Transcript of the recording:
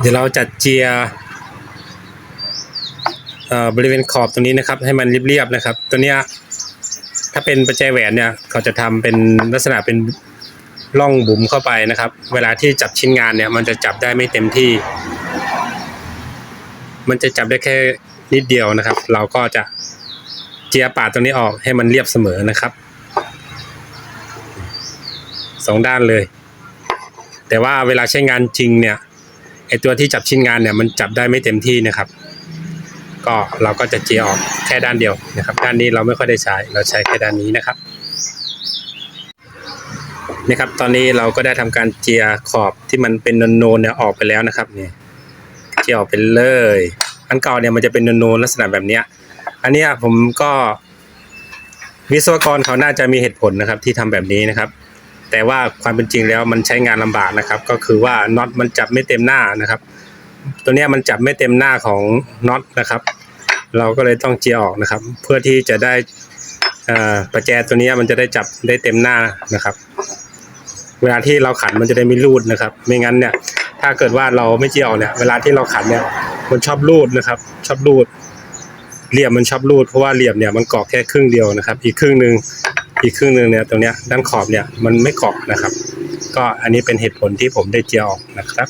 เดี๋ยวเราจัดเจียเอ่อบริเวณขอบตรงนี้นะครับ ให้มันเรียบๆนะครับ ตัวเนี้ยถ้าเป็นประแจแหวนเนี่ยเขาจะทำเป็นลักษณะเป็นร่องบุ๋มเข้าไปนะครับ เวลาที่จับชิ้นงานเนี่ย มันจะจับได้ไม่เต็มที่ มันจะจับได้แค่นิดเดียวนะครับ เราก็จะเจียปาดตรงนี้ออกให้มันเรียบเสมอนะครับสองด้านเลย แต่ว่าเวลาใช้งานจริงเนี่ย ไอตัวที่จับชิ้นงานเนี่ยมันจับได้ไม่เต็มที่นะครับ ก็เราก็จะเจียออกแค่ด้านเดียวนะครับ ด้านนี้เราไม่ค่อยได้ใช้เราใช้แค่ด้านนี้นะครับนี่ครับ ตอนนี้เราก็ได้ทำการเจียขอบที่มันเป็นโนนๆเนี่ยออกไปแล้วนะครับเนี่ยเจียออกไปเลยอันเก่าเนี่ยมันจะเป็นโนนๆลักษณะแบบเนี้ยอันนี้ผมก็วิศวกรเขาน่าจะมีเหตุผลนะครับ ที่ทำแบบนี้นะครับ แต่ว่าความเป็นจริงแล้วมันใช้งานลำบากนะครับ ก็คือว่าน็อตมันจับไม่เต็มหน้านะครับ ตัวนี้มันจับไม่เต็มหน้าของน็อตนะครับ เราก็เลยต้องเจียออกนะครับ เพื่อที่จะได้ประแจตัวนี้มันจะได้จับได้เต็มหน้านะครับ เวลาที่เราขันมันจะได้ไม่รูดนะครับ ไม่งั้นเนี่ย ถ้าเกิดว่าเราไม่เจียออกเนี่ย เวลาที่เราขันเนี่ยมันชอบรูดนะครับ ชอบรูดเหลี่ยมมันชอบรูดเพราะว่าเหลี่ยมเนี่ยมันเกาะแค่ครึ่งเดียวนะครับ อีกครึ่งหนึ่ง อีกครึ่งหนึ่งเนี่ยตรงเนี้ยด้านขอบเนี่ยมันไม่เกาะนะครับ ก็อันนี้เป็นเหตุผลที่ผมได้เจียออกนะครับ